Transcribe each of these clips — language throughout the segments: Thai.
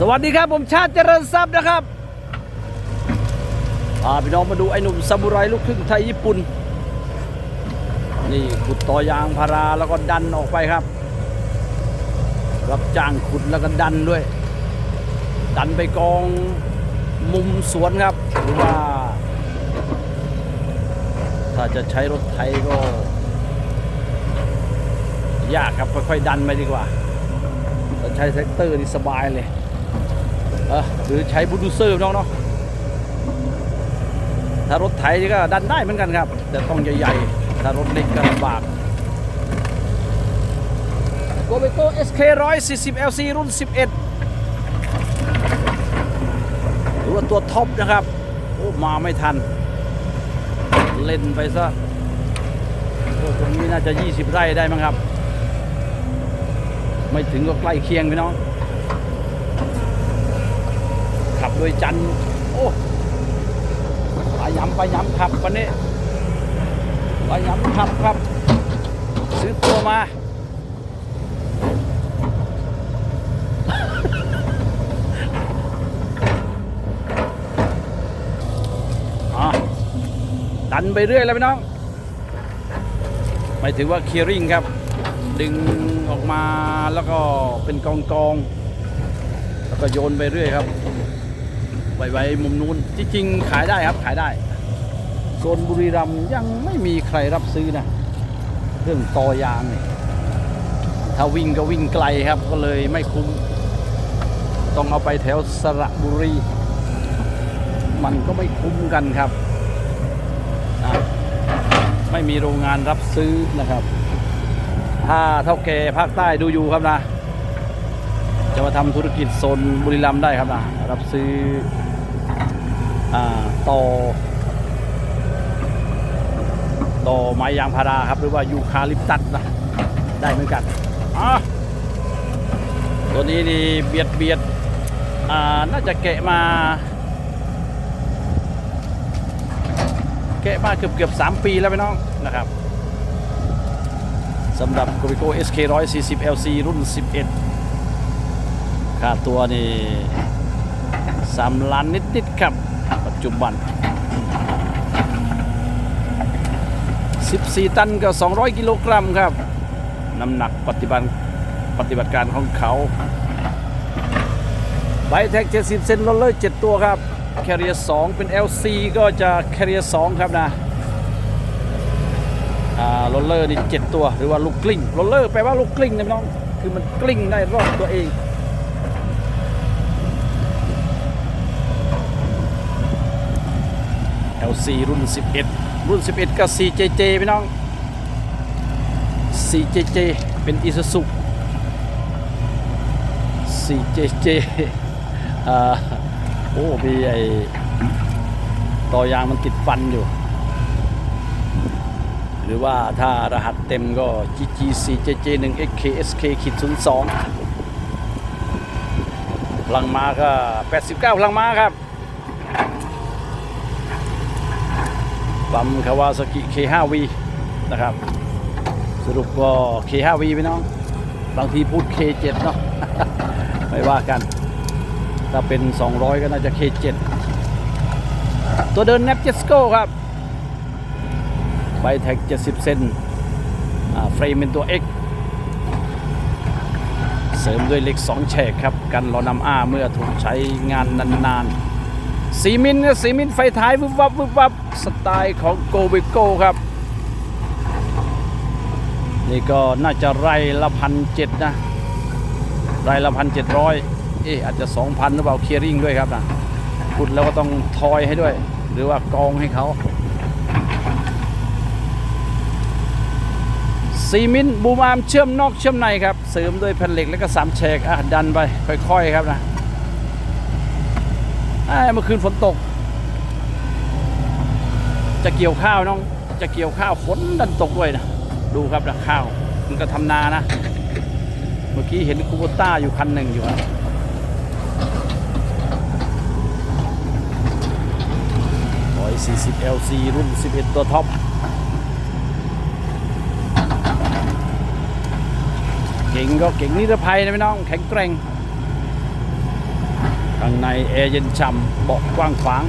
สวัสดีครับผมชาติเจริญทรัพย์นะครับพาพี่น้องมาดูไอ้หนุ่มซามูไรลูกครึ่งไทยญี่ปุ่น นี่ขุดต่อยางพาราแล้วก็ดันออกไปครับ รับจ้างขุดแล้วก็ดันด้วย ดันไปกองมุมสวนครับหรือว่า ถ้าจะใช้รถไถก็ ยากครับค่อยๆดันไปดีกว่าถ้าใช้แท็กเตอร์นี่สบายเลย หรือใช้บูดูเซอร์น้องเนาะถ้ารถไถก็ดันได้เหมือนกันครับ แต่ต้องใหญ่ๆ ถ้ารถเล็กก็ลำบากโกเบโก้ SK 140 LC รุ่น 11 หรือว่าตัวท็อปนะครับ โอ้ มาไม่ทัน เล่นไปซะตรงนี้น่าจะ 20 ไร่ได้มั้งครับ ไม่ถึงก็ใกล้เคียงพี่น้อง ขับโดยจันโอ้ไปย้ำไปย้ำขับวันนี้ไปย้ำขับครับ ซื้อตัวมาอะดันไปเรื่อยแล้วพี่น้องหมายถึงว่าเคลียริงครับ ดึงออกมาแล้วก็เป็นกองกองแล้วก็โยนไปเรื่อยครับ ไว้ไว้มุมนู้นจริงขายได้ครับขายได้โซนบุรีรัมยังไม่มีใครรับซื้อนะ เรื่องตอยางเนี่ยถ้าวิ่งก็วิ่งไกลครับก็เลยไม่คุ้ม ต้องเอาไปแถวสระบุรี มันก็ไม่คุ้มกันครับนะไม่มีโรงงานรับซื้อนะครับ ถ้าเท่าแก่ภาคใต้ดูอยู่ครับนะ จะมาทำธุรกิจโซนบุรีรัมย์ได้ครับนะ รับซื้อ ต่อต่อไม้ยางพาราครับหรือว่ายูคาลิปตัสนะได้เหมือนกันตัวนี้นี่เบียดเบียดน่าจะแกะมา แกะมาเกือบเกือบสามปีแล้วไปน้องนะครับสำหรับ g o r i c o SK 140 LC รุ่น 11 ค่าตัวนี่3ล้านนิด ๆ ครับ ปัจจุบัน 14 ตันกับ 200 กิโลกรัมครับ น้ำหนักปฏิบัติปฏิบัติการของเขาไบแท็ก 70 เซนโรลเลอร์ 7 ตัวครับแคเรีย2เป็น LC ก็จะแคเรีย2ครับนะอ่าโรลเลอร์นี่เตัว หรือว่าลูกกลิ้งโรลเลอร์แปลว่าลูกกลิ้งนะพี่น้อง คือมันกลิ้งได้รอบตัวเอง LC รุ่น 11 รุ่น 11กับ 4JJ พี่น้อง 4JJ เป็น Isuzu 4JJ อ่าโอ้มีไอต่อยางมันติดฟันอยู่ หรือว่าถ้ารหัสเต็มก็ GG4JJ1 XKSK ขีด02พลังมาก็ 89พลังมาครับ ปั๊มคาวาซากิ K5V นะครับ สรุปก็ K5V พี่น้อง บางทีพูด K7 เนาะ ไม่ว่ากัน ถ้าเป็น 200 ก็น่าจะ K7 ตัวเดิน n a p j e s c o ครับไบแท็ก 70 เซนเฟรมเป็นตัว X เสริมด้วยเหล็ก 2 แฉกครับ กันรอนำอ้าเมื่อถูกใช้งานนานๆ สีมินเนี่ยสีมินไฟท้ายวิบวับวิบวับสไตล์ของโกเบโก้ครับ นี่ก็น่าจะไร่ละพันเจ็ดนะไร่ละพันเจ็ดร้อยเอ๊ะอาจจะสองพันหรือเปล่าเคลียริงด้วยครับนะขุดแล้วก็ต้องทอยให้ด้วย หรือว่ากองให้เขาซีมินบูมอาร์มเชื่อมนอกเชื่อมในครับ เสริมด้วยแผ่นเหล็กแล้วก็สามแฉกอะดันไปค่อยๆครับนะ เมื่อคืนฝนตก จะเกี่ยวข้าวน้อง จะเกี่ยวข้าวฝนดันตกด้วยนะ ดูครับนะข้าว มันก็ทำนานะ เมื่อกี้เห็นคูโบต้าอยู่คันหนึ่งอยู่นะ140 LC รุ่น 11 ตัวท็อป เก่งก็เก่งนิรภัยนะพี่น้อง แข็งแกร่ง ข้างในแอร์เย็นฉ่ำเบาะกว้างขวาง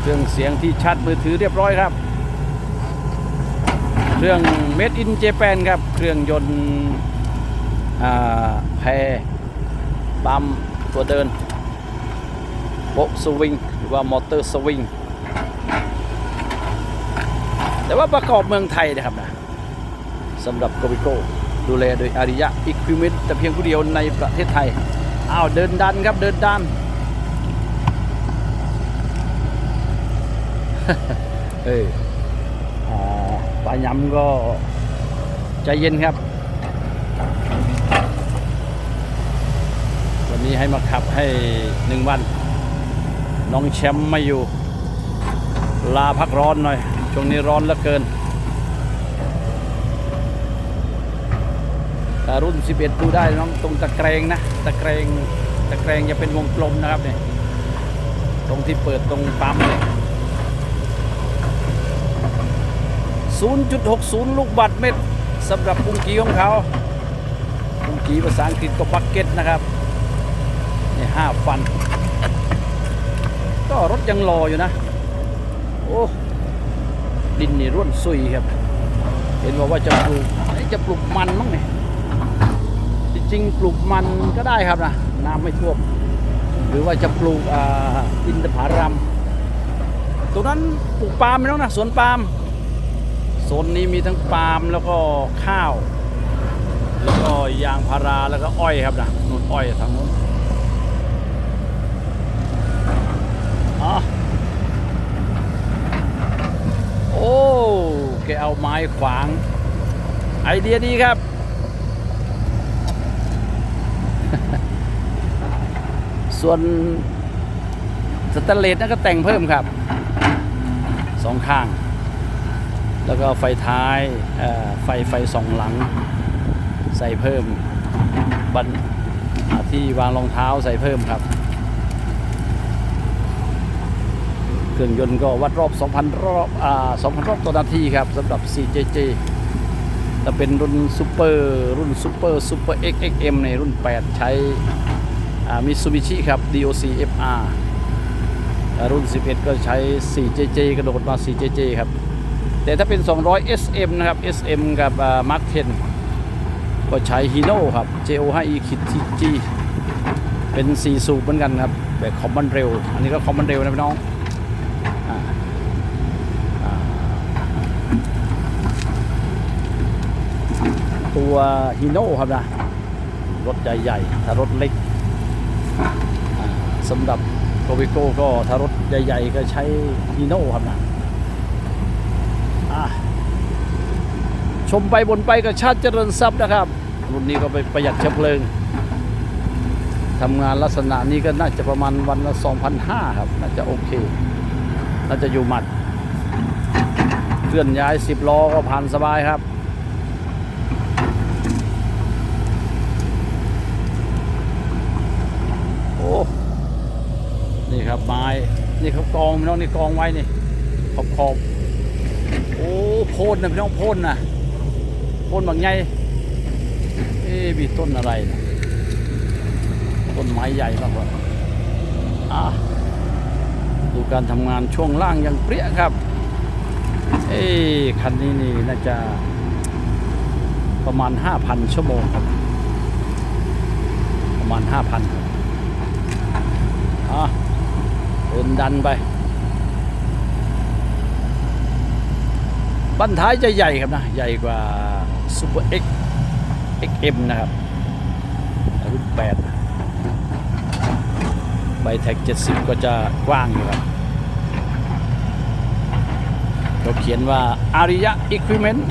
เครื่องเสียงที่ชัดมือถือเรียบร้อยครับ เครื่อง Made in Japan ครับ เครื่องยนต์แพรปั๊มตัวเดินโบะสวิงหรือว่ามอเตอร์สวิงแต่ว่าประกอบเมืองไทยนะครับนะสำหรับโกบิโกดูแลโดยอาริยะอิควิเมนแต่เพียงผู้เดียวในประเทศไทย อ้าวเดินดันครับเดินดัน เออปลาย้ำก็ใจเย็นครับ วันนี้ให้มาขับให้หนึ่งวัน น้องแชมป์ไม่อยู่ ลาพักร้อนหน่อย ช่วงนี้ร้อนเหลือเกินแต่ รุ่น 11 ดูได้น้องตรงตะแกรงนะตะแกรงตะแกรงจะเป็นวงกลมนะครับเนี่ยตรงที่เปิดตรงปั๊มเนี่ย0.60 ลูกบาทเมตรสำหรับปุงกีของเขาปุงกีภาษาอังกฤษก็บักเก็ตนะครับนี่ห้าฟัน ก็รถยังรออยู่นะ โอ้ ดินนี่ร่วนซุยครับ เห็นบอกว่าจะปลูกจะปลูกมันมั้งเนี่ย ริง ๆ ปลูกมันก็ได้ครับนะน้ำไม่ท่วม หรือว่าจะปลูกอ,อินทผลัมตรงนั้นปลูกปาล์มไม่ต้องนะสวนปาล์มโซนนี้มีทั้งปาล์มแล้วก็ข้าว แล้วก็ยางพาราแล้วก็อ้อยครับนะนู่นอ้อยทางนู้นอ๋อโอ้แกเอาไม้ขวาง ไอเดียดีครับ ส่วนสแตนเลสนั่นก็แต่งเพิ่มครับสองข้าง แล้วก็ไฟท้ายไฟไฟสองหลัง ใส่เพิ่มบันที่วางรองเท้าใส่เพิ่มครับ เครื่องยนต์ก็วัดรอบ 2,000 รอบอ่า2,000 รอบต่อนาทีครับสำหรับ 4JJ ถ้าเป็นรุ่นซูเปอร์รุ่นซูเปอร์ซูเปอร์ XXM ในรุ่น 8 ใช้ มิซูบิชิครับ DOC FR รุ่น 11 ก็ใช้ 4JJ กระโดดมา 4JJ ครับ แต่ถ้าเป็น 200 SM นะครับ SM กับมาร์ค10 ก็ใช้ Hino ครับ JO 5 E คิด TG เป็น 4 สูบเหมือนกันครับแบบคอมบันเร็ว อันนี้ก็คอมบันเร็วนะพี่น้องตัว Hino ครับนะ รถใหญ่ๆ ถ้ารถเล็ก สำหรับโกวิโก้ก็ถ้ารถใหญ่ ๆ ก็ใช้ Hino ครับนะชมไปบนไปกับชาติเจริญทรัพย์นะครับ รุ่นนี้ก็ไปประหยัดเชื้อเพลิงทำงานลักษณะนี้ก็น่าจะประมาณวันละ2,500ครับ น่าจะโอเค น่าจะอยู่หมัด เคลื่อนย้าย 10 ล้อก็ผ่านสบายครับ โอ้ นี่ครับไม้ นี่เขากองพี่น้องนี่กองไว้นี่ขอบขอบโอ้โพนนะพี่น้องโพนนะโพนบางใหญ่เอ๊มีต้นอะไรนะต้นไม้ใหญ่มากกว่าอะดูการทำงานช่วงล่างยังเปรี้ยครับ เอ๊คันนี้นี่น่าจะประมาณ 5,000 ชั่วโมงครับ ประมาณ 5,000อะ นดันไป บั้นท้ายจะใหญ่ครับนะ ใหญ่กว่า Super X XM นะครับรุ่น8ใบแท็ก 70 ก็จะกว้างอยู่ครับเขาเขียนว่าอาริยะ Equipment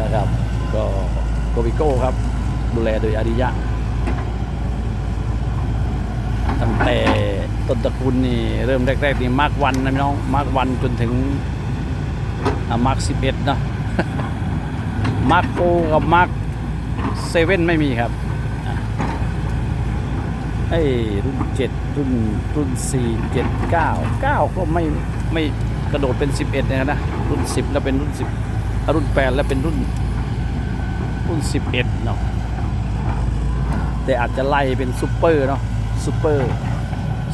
นะครับ ก็โกบิโก้ครับ ดูแลโดยอาริยะ ตั้งแต่ ต้นตระกูลนี่เริ่มแรกๆนี่มาร์กวันนะพี่น้องมาร์กวันจนถึงมาร์คสิบเอ็ดนะมาร์คโกับมาร์คเซเว่นไม่มีครับไอ้รุ่นเจ็ดรุ่นรุ่นสี่เจ็ดเก้าเก้าก็ไม่ไม่กระโดดเป็นสิบเอ็ดนะนะรุ่นสิบแล้วเป็นรุ่นสิบรุ่นแปดแล้วเป็นรุ่นรุ่นสิบเอ็ดเนาะแต่อาจจะไล่เป็นซูเปอร์เนาะซูเปอร์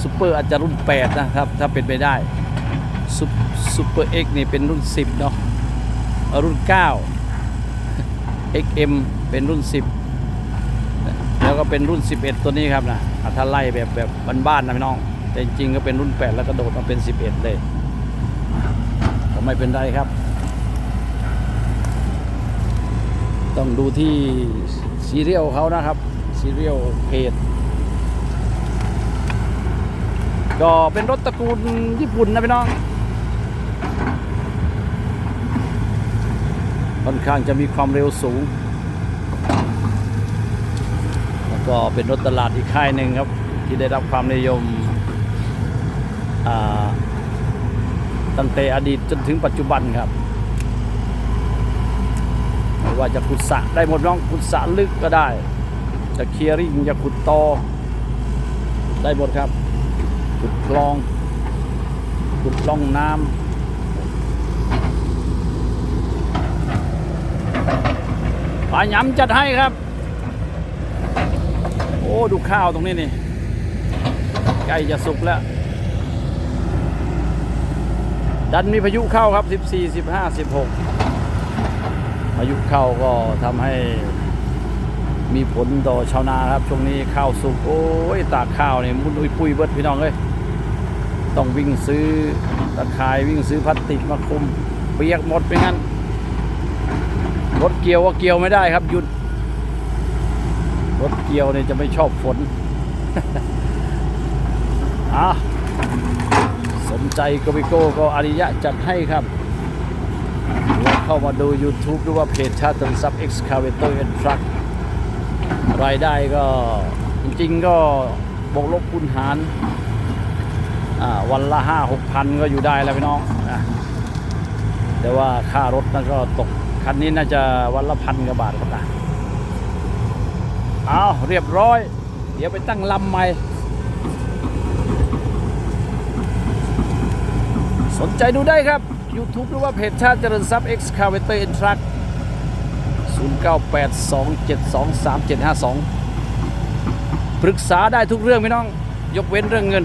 ซูเปอร์อาจจะรุ่น 8 นะครับ ถ้าเป็นไปได้ซูซูเปอร์เอ็กนี่เป็นรุ่น 10 เนาะเอารุ่น 9 XM เป็นรุ่น 10 แล้วก็เป็นรุ่น 11 ตัวนี้ครับนะอะถ้าไล่แบบแบบบ้านๆนะพี่น้อง แต่จริงก็เป็นรุ่น 8 แล้วก็โดดมาเป็น 11 เลยก็ไม่เป็นไรครับ ต้องดูที่ซีเรียลเขานะครับซีเรียลเพจ ก็เป็นรถตระกูลญี่ปุ่นนะพี่น้อง ค่อนข้างจะมีความเร็วสูง แล้วก็เป็นรถตลาดอีกค่ายหนึ่งครับ ที่ได้รับความนิยมตั้งแต่อดีตจนถึงปัจจุบันครับไม่ว่าจะขุดสระได้หมดน้องขุดสระลึกก็ได้ จะเคลียร์ริ่งจะขุดตอได้หมดครับ ขุดคลองขุดล่องน้ำปลาหยำจัดให้ครับ โอ้ ดูข้าวตรงนี้นี่ใกล้จะสุกแล้ว ดันมีพายุเข้าครับ 14 15 16 พายุเข้าก็ทำให้มีผลต่อชาวนาครับ ช่วงนี้ข้าวสุก โอ้ย ตากข้าวเนี่ยมุนอุยปุยเบิดพี่น้องเลย ต้องวิ่งซื้อตะข่ายวิ่งซื้อพลาสติกมาคุมเปียกหมดไปงั้นรถเกี่ยวก็เกี่ยวไม่ได้ครับหยุด รถเกี่ยวเนี่ยจะไม่ชอบฝนอะสนใจโกบิโก้ก็อาริยะจัดให้ครับล้วเข้ามาดู YouTube หรือว่าเพจชาติตันซับ Excavator and Truck รายได้ก็จริงๆก็บวกลบคูณหาร วันละห้าหกพันก็อยู่ได้แล้วพี่น้องนะแต่ว่าค่ารถนั่นก็ตกคันนี้น่าจะวันละพันกว่าบาทครับนะเอาเรียบร้อย เดี๋ยวไปตั้งลำใหม่สนใจดูได้ครับ YouTube หรือว่าเพจชาติเจริญทรัพย์ Excavator and Truck 0982723752 ปรึกษาได้ทุกเรื่องพี่น้อง ยกเว้นเรื่องเงิน